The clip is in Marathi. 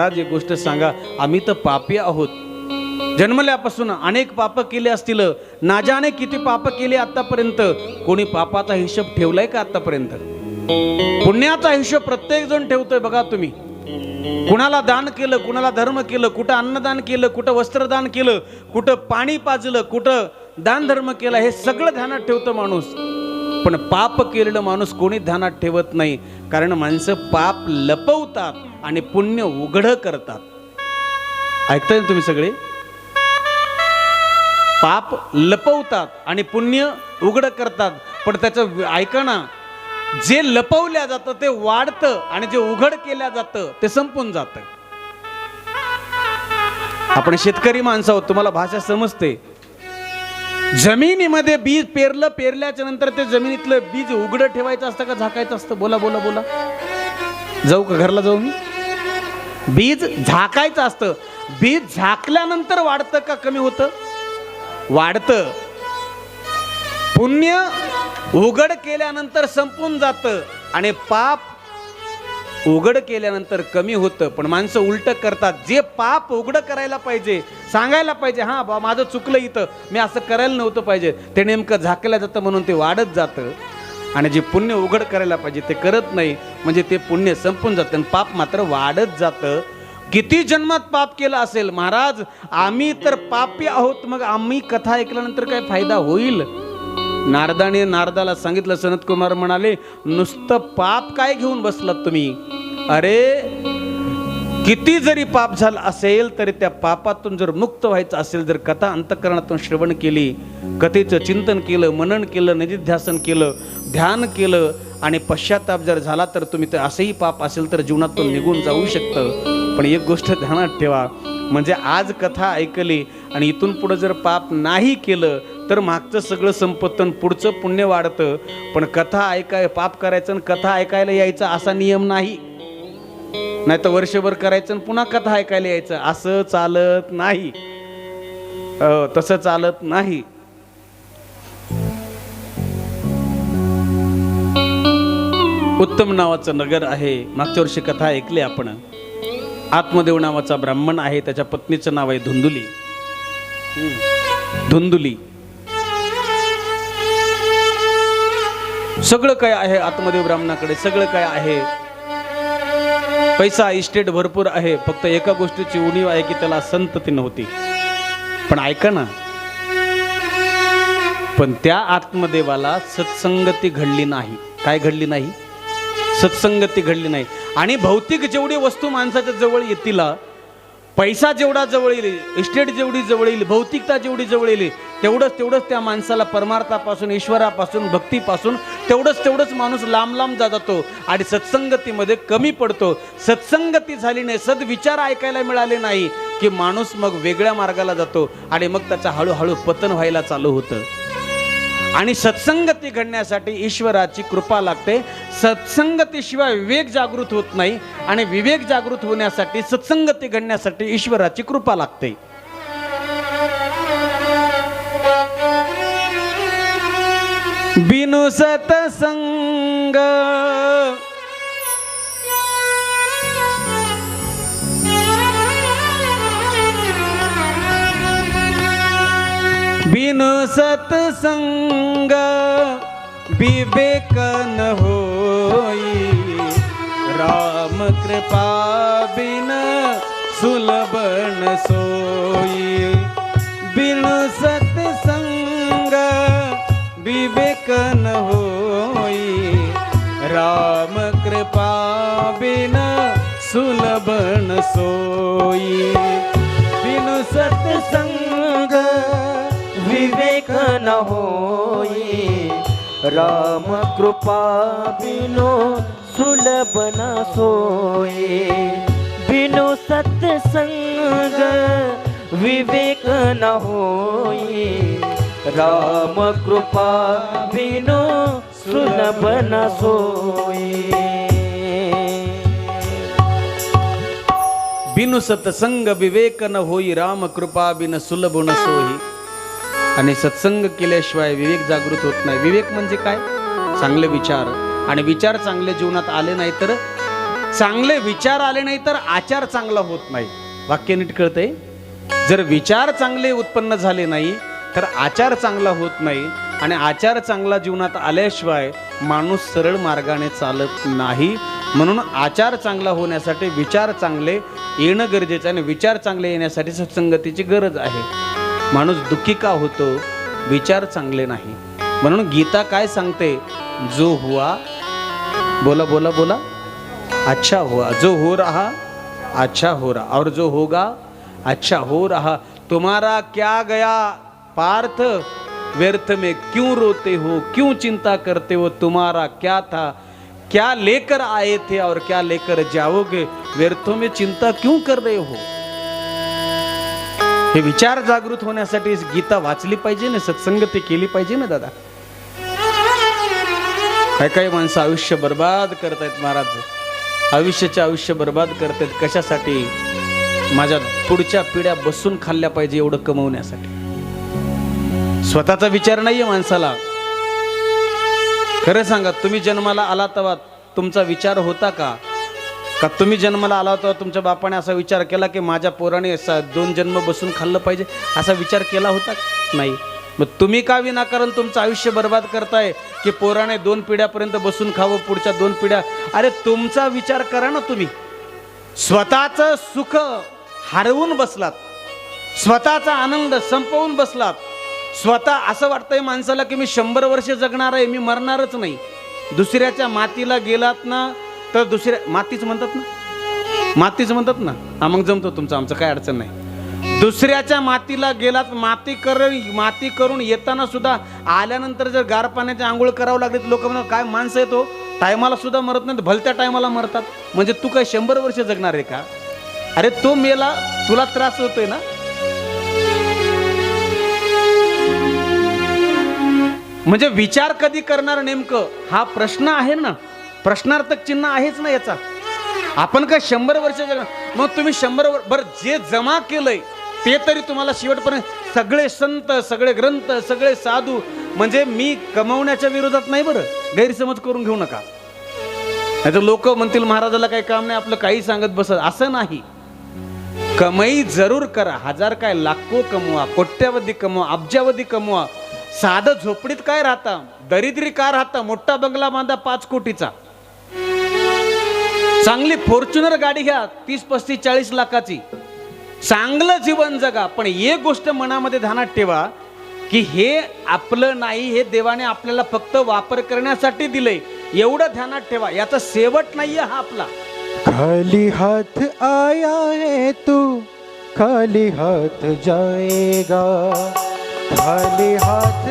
महाराज एक गोष्ट सांगा. आम्ही तर पापी आहोत. जन्मल्यापासून अनेक पाप केले असतील. नाजाने किती पाप केले आतापर्यंत. कोणी पापाचा हिशोब ठेवलाय का आतापर्यंत? पुण्याचा हिशोब प्रत्येक जण ठेवतोय बघा तुम्ही. कुणाला दान केलं कुणाला धर्म केलं कुठं अन्नदान केलं कुठं वस्त्रदान केलं कुठं पाणी पाजलं कुठं दान धर्म केला हे सगळं ध्यानात ठेवतं माणूस. पण पाप केलेलं माणूस कोणी ध्यानात ठेवत नाही. कारण माणसं पाप लपवतात आणि पुण्य उघड करतात. ऐकताय ना तुम्ही सगळे? पाप लपवतात आणि पुण्य उघड करतात. पण त्याचं ऐका ना. जे लपवल्या जातं ते वाढतं आणि जे उघड केल्या जातं ते संपून जातं. आपण शेतकरी माणसं आहोत तुम्हाला भाषा समजते. जमिनीमध्ये बीज पेरलं पेरल्याच्या नंतर ते जमिनीतलं बीज उघडं ठेवायचं असतं का झाकायचं असतं? बोला बोला बोला. जाऊ का घरला जाऊ मी बीज झाकायचं असतं. बीज झाकल्यानंतर वाढतं का कमी होतं? वाढतं. पुण्य उघड केल्यानंतर संपून जातं आणि पाप उघड केल्यानंतर कमी होतं पण माणसं उलटं करतात. जे पाप उघड करायला पाहिजे सांगायला पाहिजे हां बा माझं चुकलं इथं मी असं करायला नव्हतं पाहिजे. ते नेमकं झाकलं जातं म्हणून ते वाढत जातं. आणि जे पुण्य उघड करायला पाहिजे ते करत नाही म्हणजे ते पुण्य संपून जातं आणि पाप मात्र वाढत जातं. किती जन्मात पाप केलं असेल? महाराज आम्ही तर पापी आहोत मग आम्ही कथा ऐकल्यानंतर काय फायदा होईल? नारदाने नारदाला सांगितलं सनत कुमार म्हणाले नुसतं पाप काय घेऊन बसलात तुम्ही? अरे किती जरी पाप झालं असेल तरी त्या पापातून जर मुक्त व्हायचं असेल जर कथा अंतकरणातून श्रवण केली कथेचं चिंतन केलं मनन केलं निधिध्यासन केलं ध्यान केलं आणि पश्चाताप जर झाला तर तुम्ही तर असंही पाप असेल तर जीवनातून निघून जाऊ शकतं. पण एक गोष्ट ध्यानात ठेवा म्हणजे आज कथा ऐकली आणि इथून पुढं जर पाप नाही केलं तर मागचं सगळं संपत्तन पुढचं पुण्य वाढतं. पण कथा ऐकाय पाप करायचं आणि कथा ऐकायला यायचं असा नियम नाही. नाही तर वर्षभर करायचं आणि पुन्हा कथा ऐकायला यायचं. असं चालत नाही. तसं चालत नाही. उत्तम नावाचं नगर आहे. मागच्या वर्षी कथा ऐकली आपण. आत्मदेव नावाचा ब्राह्मण आहे. त्याच्या पत्नीचं नाव आहे धुंदुली. धुंदुली. सगळं काय आहे आत्मदेव ब्राह्मणाकडे? सगळं काय आहे? पैसा इस्टेट भरपूर आहे. फक्त एका गोष्टीची उणीव आहे की त्याला संतती नव्हती. पण ऐका ना. पण त्या आत्मदेवाला सत्संगती घडली नाही. काय घडली नाही? सत्संगती घडली नाही. आणि भौतिक जेवढी वस्तू माणसाच्या जवळ येतील पैसा जेवढा जवळ येईल इस्टेट जेवढी जवळ येईल भौतिकता जेवढी जवळ येईल तेवढंच तेवढंच त्या माणसाला परमार्थापासून ईश्वरापासून भक्तीपासून तेवढंच तेवढंच माणूस लांब लांब जा जातो आणि सत्संगतीमध्ये कमी पडतो. सत्संगती झाली नाही सद्विचार ऐकायला मिळाले नाही की माणूस मग वेगळ्या मार्गाला जातो आणि मग त्याचा हळूहळू पतन व्हायला चालू होतं. आणि सत्संगती घडण्यासाठी ईश्वराची कृपा लागते. सत्संगतीशिवाय विवेक जागृत होत नाही आणि विवेक जागृत होण्यासाठी सत्संगती घडण्यासाठी ईश्वराची कृपा लागते. बिनु सतसंग बिनु सतसंग विवेक न होई। राम कृपा बिन सुलभ न सोई। बिनु सतसंग विवेक न होई। राम कृपा बिन सुलभ न सोई। बिनु सतसंग न होई। राम कृपा बिनो सुलभ न सोये बिनो सत्संग विवेक न होई। राम कृपा बिनो सुलभ न सोये बिनु सत्संग विवेक न होई राम कृपा बिन सुलभ न सोही आणि सत्संग केल्याशिवाय विवेक जागृत होत नाही. विवेक म्हणजे काय? चांगले विचार. आणि विचार चांगले जीवनात आले नाही तर चांगले विचार आले नाही तर आचार चांगला होत नाही. वाक्य नीट कळतंय? जर विचार चांगले उत्पन्न झाले नाही तर आचार चांगला होत नाही. आणि आचार चांगला जीवनात आल्याशिवाय माणूस सरळ मार्गाने चालत नाही. म्हणून आचार चांगला होण्यासाठी विचार चांगले येणं गरजेचं आणि विचार चांगले येण्यासाठी सत्संगतीची गरज आहे. माणूस दुःखी का होतो? विचार चांगले नाही. म्हणून गीता काय सांगते? जो हुआ बोला बोला बोला. अच्छा हुआ जो हो रहा अच्छा हो रहा. और जो होगा अच्छा हो रहा. तुम्हारा क्या गया? पार्थ व्यर्थ में क्यों रोते हो? क्यों चिंता करते हो? तुम्हारा क्या था? क्या लेकर आए थे और क्या लेकर जाओगे? व्यर्थों में चिंता क्यों कर रहे हो? हे विचार जागृत होण्यासाठी गीता वाचली पाहिजे ना सत्संगती केली पाहिजे ना दादा? काय काही माणसं आयुष्य बर्बाद करतायत महाराज? आयुष्याचे आयुष्य बर्बाद करतायत. कशासाठी? माझ्या पुढच्या पिढ्या बसून खाल्ल्या पाहिजे एवढं कमवण्यासाठी. स्वतःचा विचार नाहीये माणसाला. खरं सांगा तुम्ही जन्माला आला तेव्हा तुमचा विचार होता का? का तुम्ही जन्माला आला होता तुमच्या बापाने असा विचार केला की माझ्या पोराने असा दोन जन्म बसून खाल्लं पाहिजे? असा विचार केला होता? नाही. मग तुम्ही का विनाकारण तुमचं आयुष्य बर्बाद करताय की पोराने दोन पिढ्यापर्यंत बसून खावं पुढच्या दोन पिढ्या? अरे तुमचा विचार करा ना तुम्ही. स्वतःचं सुख हरवून बसलात. स्वतःचा आनंद संपवून बसलात. स्वतः असं वाटतंय माणसाला की मी शंभर वर्ष जगणार आहे मी मरणारच नाही. दुसऱ्याच्या मातीला गेलात ना तर दुसऱ्या मातीच म्हणतात ना? मातीच म्हणतात ना? हा मग जमतो तुमचं आमचं काय अडचण नाही. दुसऱ्याच्या मातीला गेलात माती कर माती करून येताना सुद्धा आल्यानंतर जर गार पाण्याची आंघोळ करावं लागली तर लोक म्हणतात काय माणसं येतो हो? टायमाला सुद्धा मरत नाही भलत्या टायमाला मरतात. म्हणजे तू काय शंभर वर्ष जगणार आहे का? अरे तो मेला तुला त्रास होतोय ना? म्हणजे विचार कधी करणार नेमकं? हा प्रश्न आहे ना? प्रश्नार्थक चिन्ह आहेच ना याचा? आपण काय शंभर वर्ष जग मग तुम्ही शंभर वर बरं जे जमा केलंय ते तरी तुम्हाला शेवटपर्यंत सगळे संत सगळे ग्रंथ सगळे साधू म्हणजे मी कमवण्याच्या विरोधात नाही बरं. गैरसमज करून घेऊ नका. नाही तर लोक म्हणतील महाराजाला काही काम नाही आपलं काही सांगत बसत. असं नाही. कमाई जरूर करा. हजार काय लाखो कमवा कोट्यावधी कमवा अब्जावधी कमवा. साधं झोपडीत काय राहता? दरिद्री का राहता? मोठा बंगला बांधा पाच कोटीचा. चांगली फॉर्च्युनर गाडी घ्या तीस पस्तीस चाळीस लाखाची. चांगलं जीवन जगा पण एक गोष्ट मनामध्ये ध्यानात ठेवा की हे आपलं नाही हे देवाने आपल्याला फक्त वापर करण्यासाठी दिलंय. एवढं ध्यानात ठेवा याचा शेवट नाहीये हा आपला. खाली हात आया है तू खाली हात जाएगा. खाली हाथ